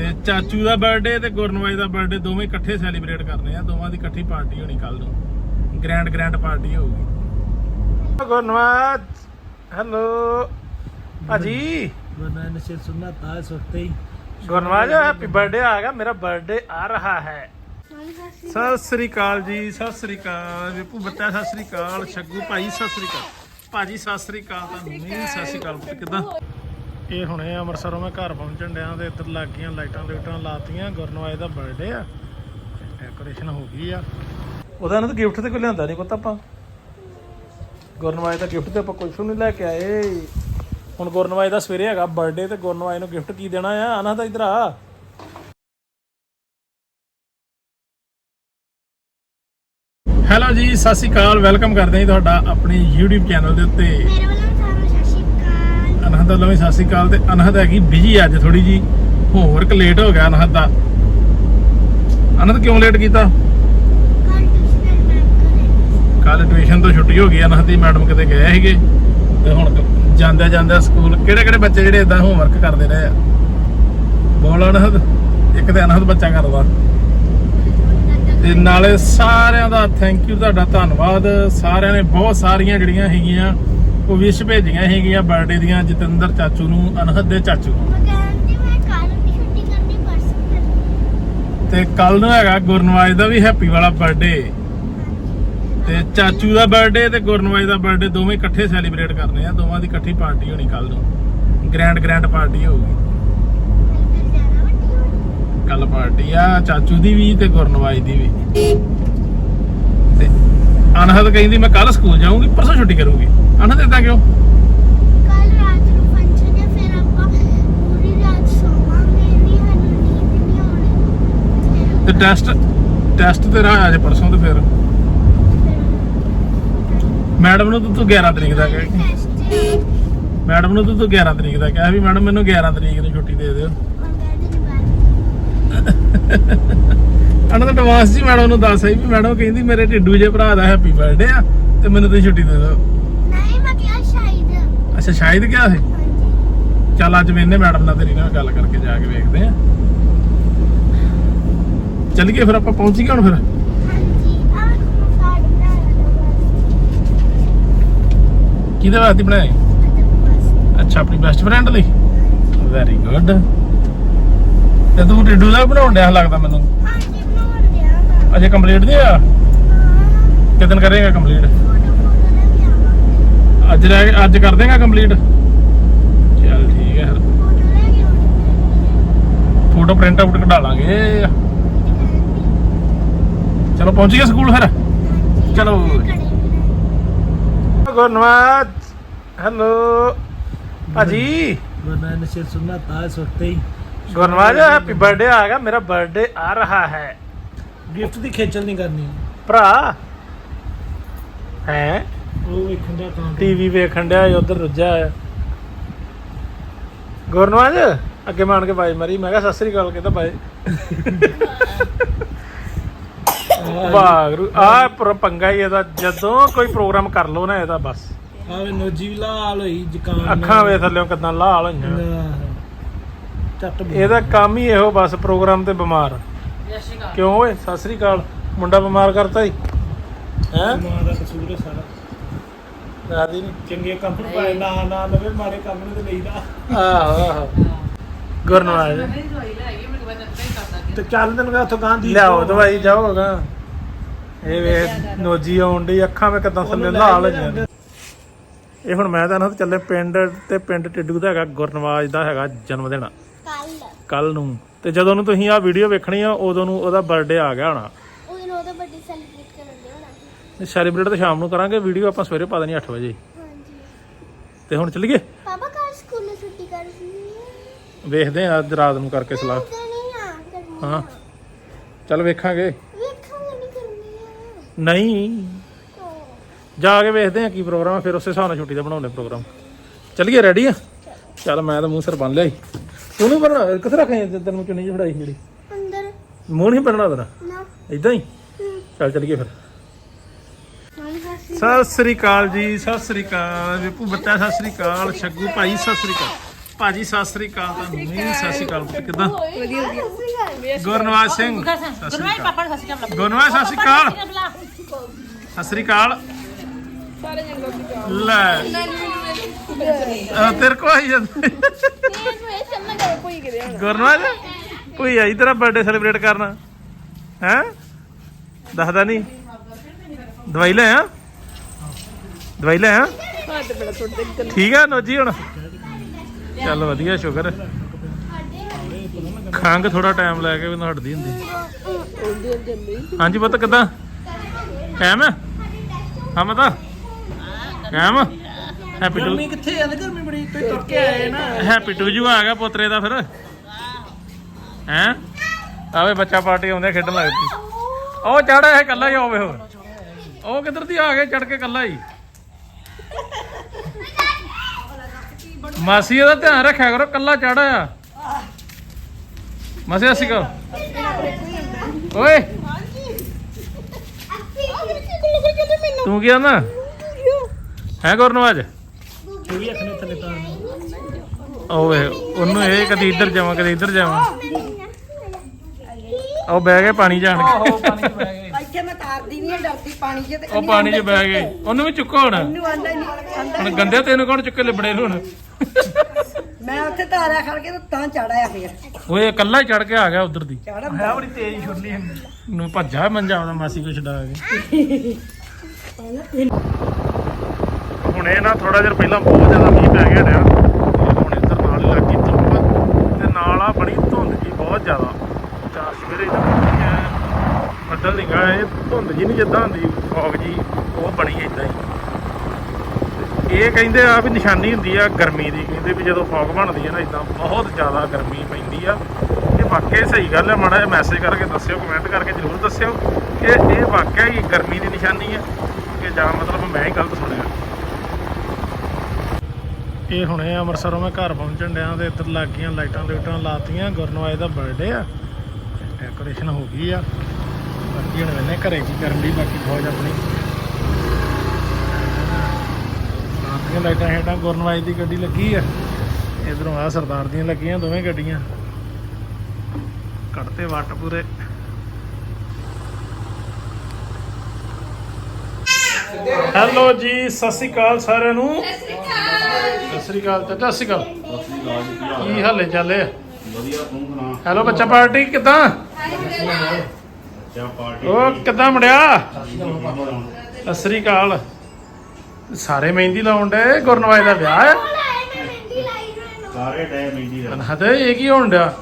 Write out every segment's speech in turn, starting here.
ਤੇ ਚਾਚੂ ਦਾ ਬਰਥਡੇ ਤੇ ਗੁਰਨਵਾਈ ਦਾ ਬਰਥਡੇ ਦੋਵੇਂ ਇਕੱਠੇ ਸੈਲੀਬ੍ਰੇਟ ਕਰਨੇ ਆ ਦੋਵਾਂ ਦੀ ਇਕੱਠੀ ਪਾਰਟੀ ਹੋਣੀ ਕੱਲ ਨੂੰ। ਗ੍ਰੈਂਡ ਗ੍ਰੈਂਡ ਪਾਰਟੀ ਹੋਊਗੀ। ਗੁਰਨਵਾਜ ਹੈਲੋ ਅਜੀ ਗੁਰਨਵਾਜ ਨੇ ਸਿਰ ਸੁਣਨਾ ਤਾਂ ਸੁਣਤੇ ਹੀ। ਗੁਰਨਵਾਜ ਹੈਪੀ ਬਰਥਡੇ ਆਗਾ ਮੇਰਾ ਬਰਥਡੇ ਆ ਰਹਾ ਹੈ। ਸਤਿ ਸ੍ਰੀ ਅਕਾਲ ਜੀ ਸਤਿ ਸ੍ਰੀ ਅਕਾਲ। ਵਿਪੂ ਬੱਤਾ ਸਤਿ ਸ੍ਰੀ ਅਕਾਲ। ਛੱਗੂ ਭਾਈ ਸਤਿ ਸ੍ਰੀ ਅਕਾਲ। ਭਾਜੀ ਸਤਿ ਸ੍ਰੀ ਅਕਾਲ ਤੁਹਾਨੂੰ ਸਤਿ ਸ੍ਰੀ ਅਕਾਲ ਕਿਦਾਂ? ਇਹ ਹੁਣੇ ਅੰਮ੍ਰਿਤਸਰੋਂ ਮੈਂ ਘਰ ਪਹੁੰਚਣ ਡਿਆ ਤੇ ਇੱਧਰ ਲੱਗ ਗਈਆਂ ਲਾਈਟਾਂ ਲੂਟਾਂ ਲਾਤੀਆਂ ਗੁਰਨਵਾਜ ਦਾ ਬਰਥਡੇ ਆ। ਡੈਕੋਰੇਸ਼ਨ ਹੋ ਗਈ ਆ। ਉਹਦਾ ਨਾ ਤਾਂ ਗਿਫਟ ਤੇ ਕੋਈ ਲਿਆਂਦਾ ਨਹੀਂ ਪੁੱਤ ਆਪਾਂ। ਗੁਰਨਵਾਜ ਦਾ ਗਿਫਟ ਤੇ ਆਪਾਂ ਕੁਝ ਨਹੀਂ ਲੈ ਕੇ ਆਏ। ਹੁਣ ਗੁਰਨਵਾਜ ਦਾ ਸਵੇਰੇ ਹੈਗਾ ਬਰਥਡੇ ਤੇ ਗੁਰਨਵਾਜ ਨੂੰ ਗਿਫਟ ਕੀ ਦੇਣਾ ਆ? ਆਨਾ ਤਾਂ ਇਧਰ ਆ। ਹੈਲੋ ਜੀ, ਸਤਿ ਸ਼੍ਰੀ ਅਕਾਲ। ਵੈਲਕਮ ਕਰਦੇ ਹਾਂ ਤੁਹਾਡਾ ਆਪਣੇ YouTube ਚੈਨਲ ਦੇ ਉੱਤੇ ਮੇਰੇ ਵੱਲੋਂ ਤੁਹਾਨੂੰ ਸਤਿ ਸ਼੍ਰੀ ਅਕਾਲ ਅਨਹਦ ਵੱਲੋਂ ਵੀ ਸਤਿ ਸ਼੍ਰੀ ਅਕਾਲ ਤੇ ਅਨਹਦ ਹੈਗੀ ਬਿਜ਼ੀ ਅੱਜ ਥੋੜੀ ਜੀ ਹੋਮਵਰਕ ਲੇਟ ਹੋ ਗਿਆ ਅਨਹਦ ਦਾ। ਅਨਹਦ, ਕਿਉਂ ਲੇਟ ਕੀਤਾ? ਕੱਲ ਟਿਊਸ਼ਨ ਤੋਂ ਛੁੱਟੀ ਹੋ ਗਈ, ਅਨਹਦ ਦੀ ਮੈਡਮ ਕਿਤੇ ਗਏ ਸੀਗੇ। ਤੇ ਹੁਣ ਜਾਂਦੇ ਜਾਂਦੇ ਸਕੂਲ, ਕਿਹੜੇ ਕਿਹੜੇ ਬੱਚੇ ਜਿਹੜੇ ਇਦਾਂ ਹੋਮਵਰਕ ਕਰਦੇ ਰਹੇ ਆ? ਬੋਲ ਅਨਹਦ, ਇੱਕ ਤੇ ਅਨਹਦ ਬੱਚਾ ਕਰਦਾ। ਤੇ ਨਾਲੇ ਸਾਰਿਆਂ ਦਾ ਥੈਂਕ ਯੂ ਤੁਹਾਡਾ ਧੰਨਵਾਦ। ਸਾਰਿਆਂ ਨੇ ਬਹੁਤ ਸਾਰੀਆਂ ਜਿਹੜੀਆਂ ਹੈਗੀਆਂ ਉਹ ਵਿਸ਼ ਭੇਜੀਆਂ ਹੈਗੀਆਂ ਬਰਥਡੇ ਦੀਆਂ ਜਤਿੰਦਰ ਚਾਚੂ ਨੂੰ ਅਨਹਦ ਦੇ ਚਾਚੂ ਨੂੰ। ਤੇ ਕੱਲ ਨੂੰ ਹੈਗਾ ਗੁਰਨਵਾਜ ਦਾ ਵੀ ਹੈਪੀ ਵਾਲਾ ਬਰਥਡੇ ਤੇ ਚਾਚੂ ਦਾ ਬਰਥਡੇ ਤੇ ਗੁਰਨਵਾਜ ਦਾ ਬਰਥਡੇ ਦੋਵੇਂ ਇਕੱਠੇ ਸੈਲੀਬ੍ਰੇਟ ਕਰਨੇ ਆ ਦੋਵਾਂ ਦੀ ਇਕੱਠੀ ਪਾਰਟੀ ਹੋਣੀ ਕੱਲ ਨੂੰ। ਗ੍ਰੈਂਡ ਗ੍ਰੈਂਡ ਪਾਰਟੀ ਹੋਊਗੀ। ਕੱਲ ਪਾਰਟੀ ਆ ਚਾਚੂ ਦੀ ਵੀ ਤੇ ਗੁਰਨਵਾਜ ਦੀ ਵੀ। ਅਨਹਦ ਕਹਿੰਦੀ ਮੈਂ ਕੱਲ ਸਕੂਲ ਜਾਊਂਗੀ ਪਰਸੋਂ ਛੁੱਟੀ ਕਰੂੰਗੀ। ਅਨਹਦ ਇਦਾਂ ਕਿਉਂ? ਕੱਲ ਰਾਤ ਨੂੰ ਫੰਕਸ਼ਨ ਹੈ ਫਿਰ ਆਪਾਂ ਪੂਰੀ ਰਾਤ ਸੋਵਾਂਗੇ ਨਹੀਂ ਸਾਨੂੰ ਨੀਂਦ ਨਹੀਂ ਆਉਣੀ। ਤੇ ਟੈਸਟ ਟੈਸਟ ਤੇਰਾ ਅੱਜ ਪਰਸੋਂ ਤੇ ਫਿਰ। ਮੈਡਮ ਨੂੰ ਤਾਂ ਤੂੰ 11 ਤਰੀਕ ਦਾ ਕਹਿ ਮੈਡਮ ਨੂੰ ਤਾਂ ਤੂੰ 11 ਤਰੀਕ ਦਾ ਕਿਹਾ ਵੀ ਮੈਡਮ ਮੈਨੂੰ 11 ਤਰੀਕ ਨੂੰ ਛੁੱਟੀ ਦੇ ਦਿਓ। ਅਨਾਂ ਤਾਂ ਐਡਵਾਂਸ ਜੀ ਮੈਡਮ ਨੂੰ ਦੱਸ ਆਈ ਵੀ ਮੈਡਮ ਕਹਿੰਦੀ ਮੇਰੇ ਢਿੱਡੂ ਜੇ ਭਰਾ ਦਾ ਹੈਪੀ ਬਰਥਡੇ ਆ ਤੇ ਮੈਨੂੰ ਤੁਸੀਂ ਛੁੱਟੀ ਦੇ ਦਿਓ। ਨਹੀਂ ਮੈਂ ਕਿਹਾ ਸ਼ਾਇਦ। ਅੱਛਾ ਸ਼ਾਇਦ ਕਿਹਾ ਸੀ? ਹਾਂਜੀ। ਚੱਲ ਅੱਜ ਵੇਨੇ ਮੈਡਮ ਨਾਲ ਤੇਰੀ ਨਾਲ ਗੱਲ ਕਰਕੇ ਜਾ ਕੇ ਵੇਖਦੇ ਆ। ਚੱਲੀਏ ਫਿਰ ਆਪਾਂ ਪਹੁੰਚ ਗਏ ਹੁਣ ਫਿਰ? ਹਾਂਜੀ ਆਹ ਕਾਰਡ ਬਣਾਇਆ ਦਾ ਕਿਹਦੇ ਵਾਸਤੇ ਬਸ ਅੱਛਾ ਆਪਣੀ ਬੈਸਟ ਫਰੈਂਡ ਲਈ। ਵੈਰੀ ਗੁੱਡ ਤੇ ਤੂੰ ਢਿੱਡੂ ਦਾ ਬਣਾਉਣ ਡਿਆ ਲੱਗਦਾ ਮੈਨੂੰ। ਹਾਂਜੀ ਅਜੇ ਕੰਪਲੀਟ ਨਹੀਂ ਆ ਕਿਦਨ ਕਰੇਗਾ ਕੰਪਲੀਟ ਅੱਜ ਰਹਿ ਅੱਜ ਕਰ ਦੇਗਾ ਕੰਪਲੀਟ ਚਲ ਠੀਕ ਹੈ ਫੋਟੋ ਪ੍ਰਿੰਟ ਆਊਟ ਕਢਾ ਲਾਂਗੇ। ਚਲੋ ਪਹੁੰਚ ਗਏ ਸਕੂਲ ਫਿਰ? ਚਲੋ। ਗੁਰਨਵਾਜ ਹੈਲੋ। ਭਾਜੀ। ਗੁਰਨਾਨ ਸੇ ਸੁਨਨਾ ਤਾਂ ਸੁਣਤੇ ਹੀ। ਗੁਰਨਵਾਜ ਹੈਪੀ ਬਰਥਡੇ ਆ ਗਿਆ ਮੇਰਾ ਬਰਥਡੇ ਆ ਰਹਾ ਹੈ। ਗਿਫਟ ਦੀ ਖੇਚਲ ਨਹੀਂ ਕਰਨੀ। ਭਰਾ। ਹੈ? ਉਹ ਵੇਖਣ ਦਾ ਤਾਂ। ਟੀਵੀ ਵੇਖਣ ਡਿਆ ਏ, ਰੁੱਝਿਆ ਹੈ ਗੁਰਨਵਾਜ ਅੱਗੇ ਮਾਣ ਕੇ ਬਾਈ ਮਾਰੀ ਮੈਂ ਕਿਹਾ ਸਤਿ ਸ੍ਰੀ ਅਕਾਲ ਕਹਿੰਦਾ ਬਾਈ। ਵਾਗਰੂ ਆ ਪਰ ਪੰਗਾ ਹੀ ਇਹਦਾ ਜਦੋਂ ਕੋਈ ਪ੍ਰੋਗਰਾਮ ਕਰ ਲੋ ਨਾ ਇਹਦਾ ਬਸ। ਆਵੇ ਨੋਜੀ ਵੀ ਲਾਲ ਹੋਈ ਜ਼ੁਕਾਮ ਅੱਖਾਂ ਵੇ ਥੱਲੇੋਂ ਕਿਦਾਂ ਲਾਲ ਹੋਈਆਂ। ਇਹਦਾ ਕੰਮ ਹੀ ਇਹੋ ਬਸ ਪ੍ਰੋਗਰਾਮ ਤੇ ਬਿਮਾਰ। ਕਿਉਂ ਓਏ? ਸਤਿ ਸ੍ਰੀ ਅਕਾਲ। ਮੁੰਡਾ ਬਿਮਾਰ ਕਰਤਾ ਹੀ ਹੈ? ਮਾਂ ਦਾ ਕਸੂਰ ਹੈ ਸਾਰਾ। ਰਾਦੀ ਨਹੀਂ। ਚੰਗੇ ਕੰਮ ਨੂੰ ਪਾਏ ਨਾ ਨਾ ਲਵੇ ਮਾੜੇ ਕੰਮ ਨੂੰ ਤੇ ਲਈਦਾ ਆਹੋ ਆਹੋ। ਗੁਰਨਵਾਜ ਤੇ ਚੱਲ ਤੈਨੂੰ ਕਹ ਉੱਥੋਂ ਗਾਂਧੀ ਲਿਆਓ ਦਵਾਈ। ਜਾਓਗਾ ਇਹ ਵੇ ਨੋਜੀ ਆਉਣ ਦੀ ਅੱਖਾਂ ਵਿੱਚ ਕਿਦਾਂ ਥੱਲੇ ਲਾਲ ਜਾਂਦੇ। ਇਹ ਹੁਣ ਮੈਂ ਤਾਂ ਨਾ ਚੱਲੇ ਪਿੰਡ ਤੇ ਪਿੰਡ ਟਿੱਡੂ ਦਾ ਹੈਗਾ ਗੁਰਨਵਾਜ ਦਾ ਹੈਗਾ ਜਨਮ ਦਿਨ। ਕੱਲ ਕੱਲ ਨੂੰ। ਤੇ ਜਦੋਂ ਨੂੰ ਤੁਸੀਂ ਆਹ ਵੀਡੀਓ ਵੇਖਣੀ ਆ ਉਦੋਂ ਨੂੰ ਉਹਦਾ ਬਰਥਡੇ ਆ ਗਿਆ ਹੋਣਾ। ਉਹਦਾ ਬਰਥਡੇ ਸੈਲੀਬ੍ਰੇਟ ਕਰਨ ਦੇ ਹੋਣਾ ਸੈਲੀਬ੍ਰੇਟ ਤਾਂ ਸ਼ਾਮ ਨੂੰ ਕਰਾਂਗੇ ਵੀਡੀਓ ਆਪਾਂ ਸਵੇਰੇ ਪਾ ਦੇਣੀ 8 ਵਜੇ। ਹਾਂਜੀ। ਤੇ ਹੁਣ ਚੱਲੀਏ? ਪਾਪਾ ਕੱਲ ਸਕੂਲ ਨੂੰ ਛੁੱਟੀ ਕਰਨੀ ਹੈ। ਵੇਖਦੇ ਆ ਅੱਜ ਰਾਤ ਨੂੰ ਕਰਕੇ ਸਲਾਹ। ਤੇ ਨਹੀਂ ਆ ਕਰਨੀ ਹਾਂ। ਚੱਲ ਵੇਖਾਂਗੇ। ਵੇਖਾਂਗੇ ਨਹੀਂ ਕਰਨੀ ਆ। ਨਹੀਂ। ਉਹ, ਜਾ ਕੇ ਵੇਖਦੇ ਆ ਕੀ ਪ੍ਰੋਗਰਾਮ ਆ ਫਿਰ ਉਸੇ ਹਿਸਾਬ ਨਾਲ ਛੁੱਟੀ ਦਾ ਬਣਾਉਂਦੇ ਪ੍ਰੋਗਰਾਮ ਚੱਲੀਏ ਰੈਡੀ ਆ? ਚੱਲ ਮੈਂ ਤਾਂ ਮੂੰਹ ਸਿਰ ਬੰਨ ਲਿਆ ਈ। ਤੂੰ ਨਹੀਂ ਬਣਨਾ ਕਿੱਥੇ ਰੱਖੇ ਤੈਨੂੰ ਚੁੰਨੀ ਜਿਹੀ ਫੜਾਈ ਜਿਹੜੀ ਅੰਦਰ ਮੂੰਹ ਨਹੀਂ ਬਣਨਾ ਤੇਰਾ ਨਾ ਇਦਾਂ ਹੀ ਚੱਲ ਚੱਲੀਏ ਫਿਰ ਸਤਿ ਸ੍ਰੀ ਅਕਾਲ ਜੀ ਸਤਿ ਸ੍ਰੀ ਅਕਾਲ ਵਿਪੂ ਬੱਤਾ ਸਤਿ ਸ੍ਰੀ ਅਕਾਲ ਛੱਗੂ ਭਾਈ ਸਤਿ ਸ੍ਰੀ ਅਕਾਲ ਭਾਜੀ ਸਤਿ ਸ੍ਰੀ ਅਕਾਲ ਤੁਹਾਨੂੰ ਵੀ ਸਤਿ ਸ੍ਰੀ ਅਕਾਲ ਪੁੱਤ ਕਿਦਾਂ ਗੁਰਨਵਾਜ ਸਿੰਘ ਪਾਪਾ ਨੂੰ ਸਤਿ ਸ਼੍ਰੀ ਅਕਾਲ ਗੁਰਨਵਾਜ ਸਤਿ ਸ੍ਰੀ ਅਕਾਲ ਸਤਿ ਸ੍ਰੀ ਅਕਾਲ ਲੈ। ਆ, ਤੇਰੇ ਕੋ ਆਈ ਜਾਂਦਾ। ਗੁਰਨਵਾਜ ਕੋਈ ਆਈ ਤੇਰਾ ਬਰਥਡੇ ਸੈਲੀਬ੍ਰੇਟ ਕਰਨਾ। ਹੈ? ਦੱਸਦਾ ਨਹੀਂ। ਦਵਾਈ ਲੈ ਆ। ਦਵਾਈ ਲੈ ਆ। ਠੀਕ ਆ ਨੋਜੀ ਹੁਣ। ਚੱਲ ਵਧੀਆ ਸ਼ੁਕਰ। ਖੰਗ ਥੋੜਾ ਟਾਈਮ ਲੈ ਕੇ ਵੀ ਨਾ ਹਟਦੀ ਹੁੰਦੀ। ਹਾਂਜੀ ਪੁੱਤ ਕਿਦਾਂ? ਹੈ ਹਾਂ ਮਤਾ ਕਾਇਮ ਹੈਪੀ ਟੂ ਕਿੱਥੇ ਆ? ਗਰਮੀ ਬੜੀ ਤੁਸੀਂ ਤੁਰ ਕੇ ਆਏ ਨਾ। ਹੈਪੀ ਟੂ ਜੂ ਆ ਗਿਆ ਪੋਤਰੇ ਦਾ ਫਿਰ। ਹੈ? ਆਵੇ ਬੱਚਾ ਪਾਰਟੀ ਆਉਂਦੇ ਖੇਡਣ ਲੱਗ ਪਈ ਉਹ ਚੜਾ ਇਹ ਕੱਲਾ ਹੀ ਆਵੇ ਹੋ ਉਹ ਕਿੱਧਰ ਦੀ ਆ ਗਿਆ ਚੜ ਕੇ ਕੱਲਾ ਹੀ। ਮਾਸੀ ਇਹਦਾ ਧਿਆਨ ਰੱਖਿਆ ਕਰੋ ਕੱਲਾ ਚੜਾ ਆ। ਮਾਸੀ ਅਸੀਂ ਕਰ ਓਏ। ਤੂੰ ਕੀ ਆਂਦਾ? ਹੈ ਗੁਰਨਵਾਜ ਇਹ ਵੀ ਅੱਖਣੇ ਥੱਲੇ ਤਾਂ। ਓਏ ਉਹਨੂੰ ਇਹ ਕਦੀ ਇੱਧਰ ਜਾਵਾਂ ਕਦੀ ਇੱਧਰ ਜਾਵਾਂ। ਉਹ ਬਹਿ ਗਏ ਪਾਣੀ ਜਾਣ ਕੇ। ਪਾਣੀ ਚ ਬਹਿ ਗਏ। ਇੱਥੇ ਮੈਂ ਤਾਰਦੀ ਨਹੀਂ ਡਰਦੀ ਪਾਣੀ 'ਚ ਤੇ ਉਹ ਪਾਣੀ 'ਚ ਬਹਿ ਗਏ। ਉਹਨੂੰ ਵੀ ਚੁੱਕੋ ਹੁਣ। ਆਂਦਾ ਨਹੀਂ ਹੁਣ ਗੰਦੇ ਤੈਨੂੰ ਕੌਣ ਚੁੱਕੇ ਲਿਬੜੇ ਨੂੰ ਹੁਣ? ਮੈਂ ਉੱਥੇ ਤਾਰਿਆ ਖੜ ਕੇ ਤੇ ਤਾਂ ਚੜਾਇਆ ਫੇਰ ਓਏ ਇਕੱਲਾ ਹੀ ਚੜ ਕੇ ਆ ਗਿਆ ਉਧਰ ਦੀ। ਚੜਾ ਬੜੀ ਤੇਜ਼ ਛੁੱਟਲੀ ਨੂੰ ਭੱਜਾ ਮੰਜਾ ਆਉਂਦਾ ਮਾਸੀ ਕੋ ਛਡਾ ਕੇ। ਇਹ ਨਾ ਥੋੜਾ ਜਿਹਾ ਪਹਿਲਾਂ ਬਹੁਤ ਜ਼ਿਆਦਾ ਮੀਂਹ ਪੈ ਗਿਆ ਰਿਹਾ। ਤੇ ਹੁਣ ਇੱਧਰ ਨਾਲ ਹੀ ਲੱਗੀ ਧੁੱਪ ਤੇ ਨਾਲ ਆ ਬੜੀ ਧੁੰਦ ਜੀ, ਬਹੁਤ ਜ਼ਿਆਦਾ। ਚਾਰ ਸਵੇਰੇ ਤਾਂ ਹੈ ਬੱਦਲ ਨਹੀਂ ਗਾ, ਇਹ ਧੁੰਦ ਜੀ ਨਹੀਂ ਜਿੱਦਾਂ ਹੁੰਦੀ ਫੌਗ ਜੀ, ਉਹ ਬਣੀ ਇਦਾਂ ਹੀ। ਇਹ ਕਹਿੰਦੇ ਆ ਵੀ ਨਿਸ਼ਾਨੀ ਹੁੰਦੀ ਆ ਗਰਮੀ ਦੀ, ਕਹਿੰਦੇ ਵੀ ਜਦੋਂ ਫੌਗ ਬਣਦੀ ਆ ਨਾ ਇਦਾਂ ਬਹੁਤ ਜ਼ਿਆਦਾ ਗਰਮੀ ਪੈਂਦੀ ਆ। ਇਹ ਵਾਕਿਆ ਸਹੀ ਗੱਲ ਹੈ ਮਾੜਾ ਜਿਹਾ ਮੈਸੇਜ ਕਰਕੇ ਦੱਸਿਓ ਕਮੈਂਟ ਕਰਕੇ ਜ਼ਰੂਰ ਦੱਸਿਓ ਕਿ ਇਹ ਵਾਕਿਆ ਹੀ ਗਰਮੀ ਦੀ ਨਿਸ਼ਾਨੀ ਹੈ ਕਿ ਜਾਂ ਮਤਲਬ ਮੈਂ ਹੀ ਗਲਤ ਸੁਣਿਆ। ਇਹ ਹੁਣੇ ਅੰਮ੍ਰਿਤਸਰੋਂ ਮੈਂ ਘਰ ਪਹੁੰਚਣ ਡਿਆ ਤੇ ਇੱਧਰ ਲੱਗ ਗਈਆਂ ਲਾਈਟਾਂ ਲੂਟਾਂ ਲਾਤੀਆਂ ਗੁਰਨਵਾਜ ਦਾ ਬਰਥਡੇ ਆ। ਡੈਕੋਰੇਸ਼ਨ ਹੋ ਗਈ ਆ। ਬਾਕੀ ਹੁਣ ਮੈਨੇ ਘਰੇ ਕੀ ਕਰਨ ਦੀ ਬਾਕੀ ਫੌਜ ਆਪਣੀ। ਲਾਤੀਆਂ ਲਾਈਟਾਂ ਹੇਠਾਂ ਗੁਰਨਵਾਜ ਦੀ ਗੱਡੀ ਲੱਗੀ ਆ। ਇਧਰੋਂ ਆ ਸਰਦਾਰ ਦੀਆਂ ਲੱਗੀਆਂ ਦੋਵੇਂ ਗੱਡੀਆਂ। ਕੱਢਤੇ ਵੱਟ ਪੂਰੇ। ਹੈਲੋ ਜੀ, ਸਤਿ ਸ਼੍ਰੀ ਅਕਾਲ ਸਾਰਿਆਂ ਨੂੰ। ਸਤਿ ਸ਼੍ਰੀ ਅਕਾਲ ਚਾਚਾ ਸਤਿ ਸ਼੍ਰੀ ਅਕਾਲ। ਕੀ ਹਾਲੇ ਚਾਲੇ? ਵਧੀਆ ਤੂੰ ਸੁਣਾ? ਹੈਲੋ ਬੱਚਾ ਪਾਰਟੀ ਕਿਦਾਂ? ਚਾ ਪਾਰਟੀ ਉਹ ਕਿਦਾਂ ਮੁੰਡਿਆ? ਸਤਿ ਸ਼੍ਰੀ ਅਕਾਲ। ਸਾਰੇ ਮਹਿੰਦੀ ਲਾਉਣ ਡੇ ਗੁਰਨਵਾਜ ਦਾ ਵਿਆਹ ਹੈ? ਸਾਰੇ ਟਾਈਮ ਇੰਦੀ ਦਾ ਹਤੇ ਇਹ ਕੀ ਹੋਣ ਡਿਆ?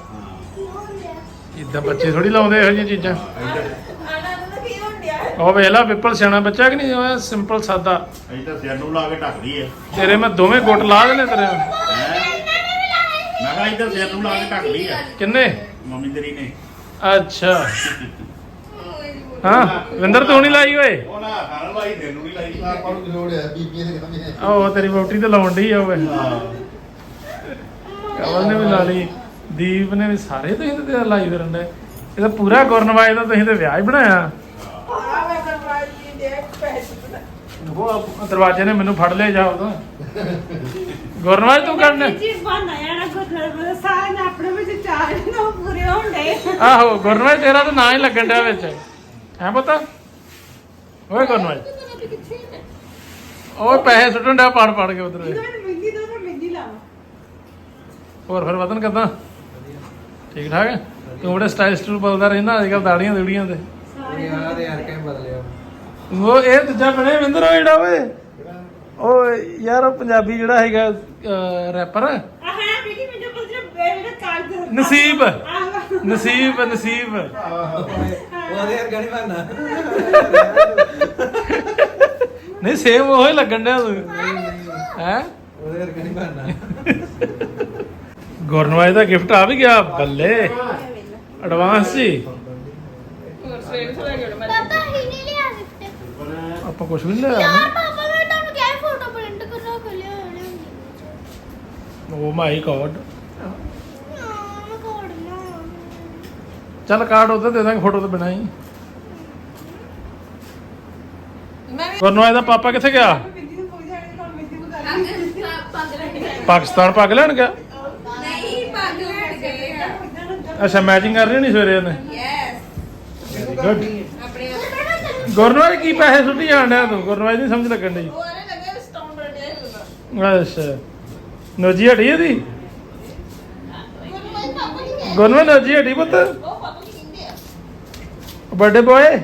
ਇਦਾਂ ਬੱਚੇ ਥੋੜੀ ਲਾਉਂਦੇ ਇਹੋ ਜਿਹੀਆਂ ਚੀਜ਼ਾਂ। ਉਹ ਵੇਖ ਲਾ ਵਿਪਲ ਸਿਆਣਾ ਬੱਚਾ ਕਿ ਨਹੀਂ? ਉਹ ਸਿੰਪਲ ਸਾਦਾ। ਅਸੀਂ ਤਾਂ ਸਿਰ ਨੂੰ ਲਾ ਕੇ ਢੱਕਦੀ ਹੈ ਤੇਰੇ ਮੈਂ ਦੋਵੇਂ ਗੁੱਟ ਲਾ ਦੇਣੇ ਤੇਰੇ। ਮੈਂ ਕਿਹਾ ਇੱਧਰ ਸਿਰ ਨੂੰ ਲਾ ਕੇ ਢੱਕਦੀ ਹੈ ਕਿੰਨੇ? ਮੰਮੀ ਤੇਰੀ ਨੇ। ਅੱਛਾ। ਹਾਂ ਵਿੰਦਰ ਤੂੰ ਨਹੀਂ ਲਾਈ ਓਏ? ਉਹ ਨਾ ਖਾਣ ਭਾਈ ਸਿਰ ਨੂੰ ਨਹੀਂ ਲਾਈ। ਆਪਾਂ ਨੂੰ ਲੋੜ ਹੈ? ਬੀਬੀਆਂ ਦੇ ਕਿਤਾਬੇ ਹੈ ਉਹ ਤੇਰੀ ਵੋਟੀ ਤੇ ਲਾਉਣ ਡਈ ਆ ਓਏ। ਹਾਂ। ਕਵਲ ਨੇ ਵੀ ਲਾ ਲਈ ਦੀਪ ਨੇ ਵੀ ਸਾਰੇ ਤੁਸੀਂ ਤੇ ਲਾਈ ਫਿਰਨ ਦੇ ਇਹ ਤਾਂ ਪੂਰਾ ਗੁਰਨਵਾਜ ਦਾ ਤੁਸੀਂ ਤੇ ਵਿਆਹ ਹੀ ਬਣਾਇਆ। ਉਹ ਦਰਵਾਜ਼ੇ ਨੇ ਮੈਨੂੰ ਫੜ ਲਿਆ ਜਾ ਉਦੋਂ। ਗੁਰਨਵਾਜ ਤੂੰ ਕਰਨ। ਚੀਜ਼ ਬਣਾ ਯਾਰ ਗੁਰਦੁਆਰੇ ਸਾਰੇ ਨੇ ਆਪਣੇ ਵਿੱਚ ਚਾਰ ਨਾ ਪੂਰੇ ਹੁੰਦੇ ਆਹੋ ਗੁਰਨਵਾਜ ਤੇਰਾ ਤਾਂ ਨਾਂ ਹੀ ਲੱਗਣ ਡਿਆ ਵਿੱਚ। ਹੈ ਪਤਾ? ਓਏ ਗੁਰਨਵਾਜ। ਓਏ ਪੈਸੇ ਸੁੱਟਣ ਡਿਆ ਪਾੜ ਪਾੜ ਕੇ ਉਧਰ। ਮਹਿੰਦੀ ਦੋ ਨਾ ਮਹਿੰਦੀ ਲਾਵਾ। ਹੋਰ ਫਿਰ ਵਤਨ ਕਿਦਾਂ? ਠੀਕ ਠਾਕ? ਤੂੰ ਬੜੇ ਸਟਾਈਲ ਸਟੂਲ ਬਦਲਦਾ ਰਹਿੰਦਾ ਅੱਜ ਕੱਲ ਦਾੜੀਆਂ ਦੂੜੀਆਂ ਤੇ ਯਾਰ ਦੇ ਯਾਰ ਕਿਵੇਂ ਬਦਲਿਆ ਉਹ ਇਹ ਦੂਜਾ ਬਣਿਆ ਵਿੰਦਰ ਉਹ ਜਿਹੜਾ ਓਏ। ਉਹ ਯਾਰ ਉਹ ਪੰਜਾਬੀ ਜਿਹੜਾ ਹੈਗਾ ਰੈਪਰ ਆ ਹੈ ਬੀਜੀ ਮੈਨੂੰ ਰਿਹਾ ਕਾਰਡ ਨਸੀਬ। ਆਹ। ਨਸੀਬ ਨਸੀਬ। ਉਹਦੇ ਯਾਰ ਗਾਣੀ ਬਣਨਾ। ਨਹੀਂ ਸੇਮ ਉਹ ਹੀ ਲੱਗਣ ਡਿਆ ਤੂੰ। ਹੈ? ਉਹਦੇ ਯਾਰ ਗਾਣੀ ਬਣਨਾ। ਗੁਰਨਵਾਜ ਦਾ ਗਿਫਟ ਆ ਵੀ ਗਿਆ ਬੱਲੇ। ਐਡਵਾਂਸ ਜੀ ਪਾਪਾ ਹੀ ਨਹੀਂ ਲਿਆ ਗਿਫਟ ਆਪਾਂ ਕੁਝ ਵੀ ਨਹੀਂ ਲਿਆ ਯਾਰ ਪਾਪਾ ਮੈਂ ਤੁਹਾਨੂੰ ਕਿਹਾ ਫੋਟੋ ਪ੍ਰਿੰਟ ਕਰਨਾ ਖੋਲਿਆ ਹੋਣਾ ਓ ਮਾਈ ਗॉड ਮੈਂ ਕੋੜਨਾ ਚੱਲ ਕਾਰਡ ਉਧਰ ਦੇ ਦਾਂਗੇ ਫੋਟੋ ਤੋਂ ਬਿਨਾਂ ਹੀ। ਗੁਰਨਵਾਜ ਦਾ ਪਾਪਾ ਕਿੱਥੇ ਗਿਆ? ਪਾਕਿਸਤਾਨ ਪੱਗ ਲੈਣ ਗਿਆ? ਅੱਛਾ ਮੈਚਿੰਗ ਕਰ ਰਹੀ ਨਹੀਂ ਸਵੇਰੇ ਉਹਨੇ ਯੈਸ ਗੁੱਡ ਗੁਰਨਵਾਜ ਕੀ ਪੈਸੇ ਸੁੱਟੀ ਜਾਣ ਡਿਆ ਤੂੰ? ਗੁਰਨਵਾਜ ਨਹੀਂ ਸਮਝ ਲੱਗਣ ਡਈ। ਉਹ ਆਰੇ ਲੱਗੇ ਬਰਡੇ ਹੁੰਦਾ ਅੱਛਾ। ਨੋਜੀ ਹਟੀ ਇਹਦੀ ਗੁਰਨਵਾਜ ਨੋਜੀ ਹਟੀ ਪੁੱਤ? ਉਹ ਪਾਪਾ ਕੀ ਕਹਿੰਦੇ ਆ? ਬਰਥਡੇ ਬੋਏ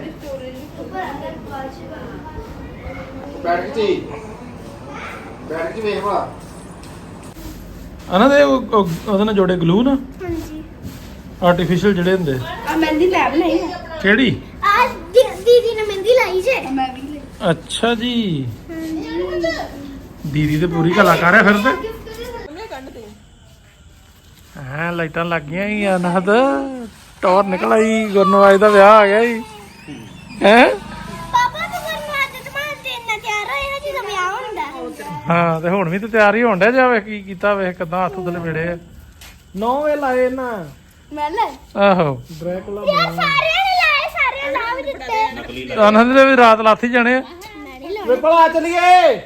ਬੈਠ ਜੀ। ਬੈਠ ਵੇਖ ਅਨਾ ਦੇ ਉਹ- ਉਹ- ਉਹਦੇ ਨਾਲ ਜੋੜੇ ਗਲੂ ਨਾ? ਹਾਂਜੀ। ਆਰਟੀਫੀਸ਼ੀਅਲ ਜਿਹੜੇ ਹੁੰਦੇ। ਆ ਮਹਿੰਦੀ ਲੈ ਬਣਾਈ ਕਿਹੜੀ? ਆ ਦੀਦੀ ਨੇ ਮਹਿੰਦੀ ਲਾਈ ਜੇ। ਮੈਂ ਵੀ ਅੱਛਾ ਜੀ। ਦੀਦੀ ਤੇ ਪੂਰੀ ਕਲਾਕਾਰ ਹੈ ਫਿਰ ਤੇ। ਹਾਂ ਲਾਈਟਾਂ ਲੱਗ ਗਈਆਂ ਹੀ ਅਨਹਦ ਟੌਰ ਨਿਕਲ ਆਈ ਗੁਰਨਵਾਜ ਦਾ ਵਿਆਹ ਆ ਗਿਆ ਜੀ। ਹੈ? ਪਾਪਾ ਤੂੰ ਮੈਨੂੰ ਅੱਜ ਤਮਾਨ ਤੇ ਇੰਨਾ ਤਿਆਰ ਹੋਇਆ ਜਿਹਦਾ ਵਿਆਹ ਹੁੰਦਾ। ਹਾਂ ਤੇ ਹੁਣ ਵੀ ਤੇ ਤਿਆਰ ਹੀ ਹੋਣ ਡਿਆ ਜਾਵੇ ਕੀ ਕੀਤਾ ਵੇਖ ਕਿਦਾਂ ਹੱਥ ਉਤਲੇ ਮਿਲੇ ਆ। ਨੌ ਵੇ ਲਾਏ ਨਾ। ਮੈਂ ਲੈ। ਆਹੋ। ਡਰੈਕੁਲਾ ਯਾਰ ਸਾਰਿਆਂ ਲਾ ਵੀ ਦਿੱਤੇ। ਨਕਲੀ ਅਨਹਦ ਦੇ ਵੀ ਰਾਤ ਲਾਥੀ ਜਾਣੇ ਆ। ਵੇ ਭਲਾ ਚਲੀਏ।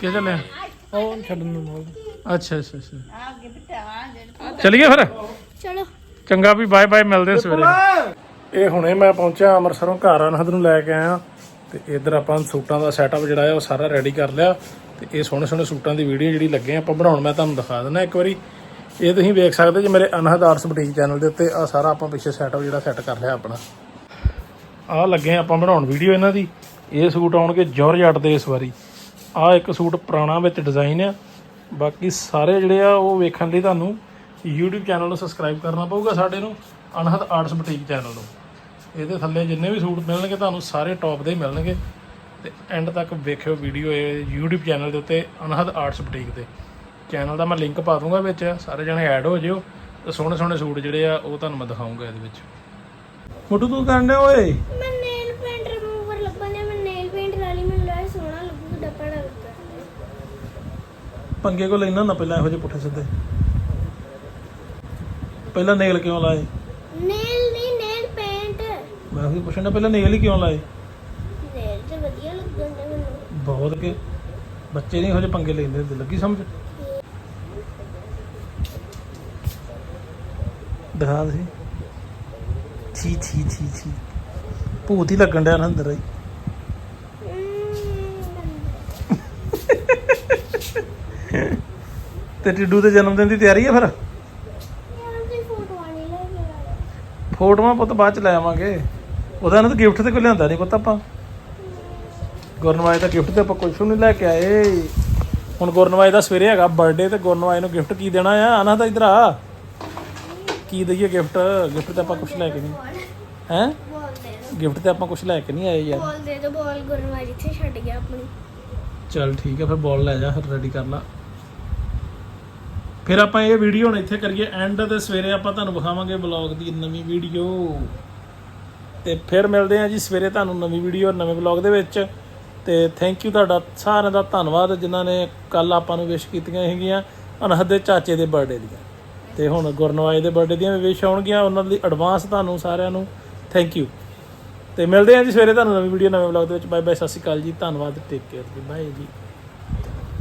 ਕਿ ਚੱਲੇ ਉਹ ਛੱਡਣ ਨੂੰ ਮੋਲ ਅੱਛਾ ਅੱਛਾ ਅੱਛਾ। ਆ ਚਲੀਏ ਫਿਰ। ਚਲੋ। ਚੰਗਾ ਵੀ ਬਾਏ ਬਾਏ ਮਿਲਦੇ ਆ ਸਵੇਰੇ। ਇਹ ਹੁਣੇ ਮੈਂ ਪਹੁੰਚਿਆ ਅੰਮ੍ਰਿਤਸਰੋਂ ਘਰ ਅਨਹਦ ਨੂੰ ਲੈ ਕੇ ਆਇਆ। ਤੇ ਇਧਰ ਆਪਾਂ ਸੂਟਾਂ ਦਾ ਸੈਟਅਪ ਜਿਹੜਾ ਹੈ ਉਹ ਸਾਰਾ ਰੈਡੀ ਕਰ ਲਿਆ। ਤੇ ਇਹ ਸੋਹਣੇ ਸੋਹਣੇ ਸੂਟਾਂ ਦੀ ਵੀਡੀਓ ਜਿਹੜੀ ਲੱਗੇ ਆਪਾਂ ਬਣਾਉਣ ਮੈਂ ਤੁਹਾਨੂੰ ਦਿਖਾ ਦਿੰਦਾ ਇੱਕ ਵਾਰੀ। ਇਹ ਤੁਸੀਂ ਵੇਖ ਸਕਦੇ ਜੀ ਮੇਰੇ ਅਨਹਦ ਆਰਟਸ ਬੁਟੀਕ ਚੈਨਲ ਦੇ ਉੱਤੇ ਆ ਸਾਰਾ ਆਪਾਂ ਪਿੱਛੇ ਸੈਟਅਪ ਜਿਹੜਾ ਸੈੱਟ ਕਰ ਲਿਆ ਆਪਣਾ। ਆਹ ਲੱਗੇ ਆਪਾਂ ਬਣਾਉਣ ਵੀਡੀਓ ਇਹਨਾਂ ਦੀ। ਇਹ ਸੂਟ ਆਉਣਗੇ ਜੋਰਜੱਟ ਦੇ ਇਸ ਵਾਰੀ। ਆਹ ਇੱਕ ਸੂਟ ਪੁਰਾਣਾ ਵਿੱਚ ਡਿਜ਼ਾਈਨ ਆ। ਬਾਕੀ ਸਾਰੇ ਜਿਹੜੇ ਆ ਉਹ ਵੇਖਣ ਲਈ ਤੁਹਾਨੂੰ YouTube ਚੈਨਲ ਨੂੰ ਸਬਸਕ੍ਰਾਈਬ ਕਰਨਾ ਪਊਗਾ ਸਾਡੇ ਨੂੰ, ਅਨਹਦ ਆਰਟਸ ਬੁਟੀਕ ਚੈਨਲ ਨੂੰ। ਇਹਦੇ ਥੱਲੇ ਜਿੰਨੇ ਵੀ ਸੂਟ ਮਿਲਣਗੇ ਤੁਹਾਨੂੰ ਸਾਰੇ ਟੌਪ ਦੇ ਹੀ ਮਿਲਣਗੇ। ਤੇ ਐਂਡ ਤੱਕ ਵੇਖਿਓ ਵੀਡੀਓ ਇਹ YouTube ਚੈਨਲ ਦੇ ਉੱਤੇ ਅਨਹਦ ਆਰਟਸ ਬੁਟੀਕ ਦੇ। ਚੈਨਲ ਦਾ ਮੈਂ ਲਿੰਕ ਪਾ ਦੂੰਗਾ ਵਿੱਚ ਸਾਰੇ ਜਣੇ ਐਡ ਹੋ ਜਿਓ ਤੇ ਸੋਹਣੇ ਸੋਹਣੇ ਸੂਟ ਜਿਹੜੇ ਆ ਉਹ ਤੁਹਾਨੂੰ ਮੈਂ ਦਿਖਾਉਂਗਾ ਇਹਦੇ ਵਿੱਚ। ਮੋਟੂ ਤੂੰ ਕਰਨ ਡਿਆ ਓਏ? ਮੈਂ ਨੇਲ ਪੇਂਟ ਰਿਮੂਵਰ ਲੱਭਣੇ ਮੈਂ ਨੇਲ ਪੇਂਟ ਲਾ ਲਈ ਮੈਨੂੰ ਲੱਗਿਆ ਸੋਹਣਾ ਲੱਗੂਗਾ ਡੱਪੜਾ ਲੱਗਦਾ ਪੰਗੇ ਕੋ ਲੈਣਾ ਨਾ ਪਹਿਲਾਂ ਇਹੋ ਜਿਹੇ ਪੁੱਠੇ ਸਿੱਧੇ। ਪਹਿਲਾਂ ਨੇਲ ਕਿਉਂ ਲਾਏ? ਨੇਲ ਨਹੀਂ ਨੇਲ ਪੇਂਟ ਮੈਂ ਵੀ ਪੁੱਛਣਾ ਪਹਿਲਾਂ ਨੇਲ ਹੀ ਕਿਉਂ ਲਾਏ? ਨੇਲ ਤੇ ਵਧੀਆ ਲੱਗਦੇ ਮੈਨੂੰ। ਬਹੁਤ ਕਿ ਬੱਚੇ ਨਹੀਂ ਇਹੋ ਜਿਹੇ ਪੰਗੇ ਲੈਂਦੇ ਹੁੰਦੇ ਲੱਗੀ ਸਮਝ? ਦਿਖਾ ਦੇ ਛੀ ਛੀ ਛੀ ਛੀ। ਭੂਤ ਹੀ ਲੱਗਣ ਡਿਆ ਨਾ ਅੰਦਰ ਹੀ ਤੇ ਟਿੱਡੂ ਦੇ ਜਨਮ ਦਿਨ ਦੀ ਤਿਆਰੀ ਆ ਫਿਰ? ਫੋਟੋਆਂ ਪੁੱਤ ਬਾਅਦ ਚ ਲੈ ਆਵਾਂਗੇ। ਉਹਦਾ ਨਾ ਤਾਂ ਗਿਫਟ ਤੇ ਕੋਈ ਲਿਆਂਦਾ ਨਹੀਂ ਪੁੱਤ ਆਪਾਂ। ਗੁਰਨਵਾਜ ਦਾ ਗਿਫਟ ਤੇ ਆਪਾਂ ਕੁਝ ਨਹੀਂ ਲੈ ਕੇ ਆਏ। ਹੁਣ ਗੁਰਨਵਾਜ ਦਾ ਸਵੇਰੇ ਹੈਗਾ ਬਰਥਡੇ ਤੇ ਗੁਰਨਵਾਜ ਨੂੰ ਗਿਫਟ ਕੀ ਦੇਣਾ ਆ? ਆਨਾ ਤਾਂ ਇਧਰ ਆ। ਕੀ ਦਈਏ ਗਿਫਟ ਗਿਫਟ ਤੇ ਆਪਾਂ ਕੁਝ ਲੈ ਕੇ ਨਹੀਂ ਹੈ? ਬੋਲ ਦੇ ਦੋ ਗਿਫਟ ਤੇ ਆਪਾਂ ਕੁਝ ਲੈ ਕੇ ਨਹੀਂ ਆਏ ਯਾਰ। ਬੋਲ ਦੇ ਦੋ ਬੋਲ ਗੁਰਨਵਾਜ ਜਿੱਥੇ ਛੱਡ ਗਿਆ ਆਪਣੀ। ਚੱਲ ਠੀਕ ਹੈ ਫਿਰ ਬਾਲ ਲੈ ਜਾ ਫਿਰ ਰੈਡੀ ਕਰ ਲਾ। ਫਿਰ ਆਪਾਂ ਇਹ ਵੀਡੀਓ ਹੁਣ ਇੱਥੇ ਕਰੀਏ ਐਂਡ ਤੇ ਸਵੇਰੇ ਆਪਾਂ ਤੁਹਾਨੂੰ ਵਿਖਾਵਾਂਗੇ ਵਲੌਗ ਦੀ ਨਵੀਂ ਵੀਡੀਓ ਤੇ ਫਿਰ ਮਿਲਦੇ ਹਾਂ ਜੀ ਸਵੇਰੇ ਤੁਹਾਨੂੰ ਨਵੀਂ ਵੀਡੀਓ ਨਵੇਂ ਵਲੌਗ ਦੇ ਵਿੱਚ। ਤੇ ਥੈਂਕ ਯੂ ਤੁਹਾਡਾ ਸਾਰਿਆਂ ਦਾ ਧੰਨਵਾਦ ਜਿਨ੍ਹਾਂ ਨੇ ਕੱਲ ਆਪਾਂ ਨੂੰ ਵਿਸ਼ ਕੀਤੀਆਂ ਹੈਗੀਆਂ ਅਨਹਦ ਦੇ ਚਾਚੇ ਦੇ ਬਰਥਡੇ ਦੀਆਂ। ਤੇ ਹੁਣ ਗੁਰਨਵਾਜ ਦੇ ਬਰਥਡੇ ਦੀਆਂ ਵੀ ਵਿਸ਼ ਆਉਣਗੀਆਂ, ਉਹਨਾਂ ਲਈ ਐਡਵਾਂਸ ਤੁਹਾਨੂੰ ਸਾਰਿਆਂ ਨੂੰ ਥੈਂਕ ਯੂ ਤੇ ਮਿਲਦੇ ਹਾਂ ਜੀ ਸਵੇਰੇ ਤੁਹਾਨੂੰ ਨਵੀਂ ਵੀਡੀਓ ਨਵੇਂ ਵਲੌਗ ਦੇ ਵਿੱਚ। ਬਾਏ ਬਾਏ ਸਤਿ ਸ਼੍ਰੀ ਅਕਾਲ ਜੀ, ਧੰਨਵਾਦ ਟੇਕ ਕੇਅਰ ਜੀ ਬਾਏ ਜੀ।